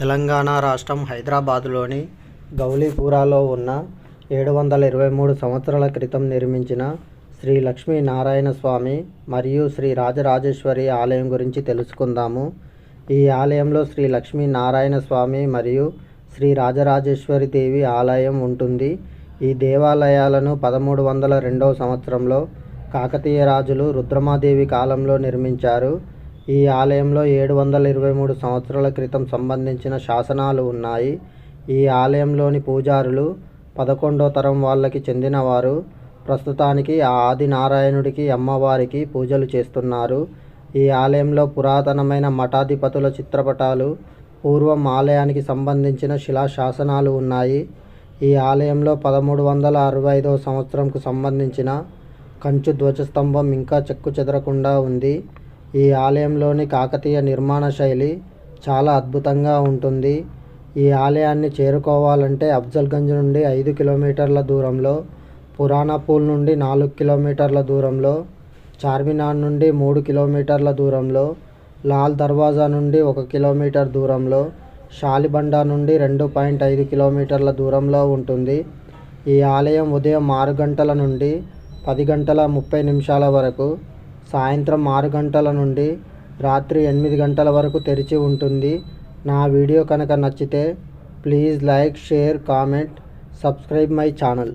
తెలంగాణ రాష్ట్రం హైదరాబాదులోని గౌలీపురాలో ఉన్న ఏడు వందల ఇరవై మూడు సంవత్సరాల క్రితం నిర్మించిన శ్రీ లక్ష్మీ నారాయణ స్వామి మరియు శ్రీ రాజరాజేశ్వరి ఆలయం గురించి తెలుసుకుందాము. ఈ ఆలయంలో శ్రీ లక్ష్మీ నారాయణ స్వామి మరియు శ్రీ రాజరాజేశ్వరి దేవి ఆలయం ఉంటుంది. ఈ దేవాలయాలను పదమూడు వందల రెండవ సంవత్సరంలో కాకతీయ రాజులు రుద్రమాదేవి కాలంలో నిర్మించారు. ఈ ఆలయంలో ఏడు వందల ఇరవై మూడు సంవత్సరాల క్రితం సంబంధించిన శాసనాలు ఉన్నాయి. ఈ ఆలయంలోని పూజారులు పదకొండో తరం వాళ్ళకి చెందినవారు. ప్రస్తుతానికి ఆ ఆదినారాయణుడికి అమ్మవారికి పూజలు చేస్తున్నారు. ఈ ఆలయంలో పురాతనమైన మఠాధిపతుల చిత్రపటాలు పూర్వం ఆలయానికి సంబంధించిన శిలా శాసనాలు ఉన్నాయి. ఈ ఆలయంలో పదమూడు వందల అరవై ఐదవ సంవత్సరంకు సంబంధించిన కంచు ధ్వజస్తంభం ఇంకా చెక్కు చెదరకుండా ఉంది. ఈ ఆలయంలోని కాకతీయ నిర్మాణ శైలి చాలా అద్భుతంగా ఉంటుంది. ఈ ఆలయాన్ని చేరుకోవాలంటే అఫ్జల్గంజ్ నుండి ఐదు కిలోమీటర్ల దూరంలో పురాణపూల్ నుండి నాలుగు కిలోమీటర్ల దూరంలో చార్మినార్ నుండి మూడు కిలోమీటర్ల దూరంలో లాల్ దర్వాజా నుండి ఒక కిలోమీటర్ దూరంలో షాలిబండా నుండి రెండు పాయింట్ ఐదు కిలోమీటర్ల దూరంలో ఉంటుంది. ఈ ఆలయం ఉదయం ఆరు గంటల నుండి పది గంటల ముప్పై నిమిషాల వరకు సాయంత్రం ఆరు గంటల నుండి రాత్రి ఎనిమిది గంటల వరకు తెరిచి ఉంటుంది. నా వీడియో కనుక నచ్చితే please like share comment subscribe my channel.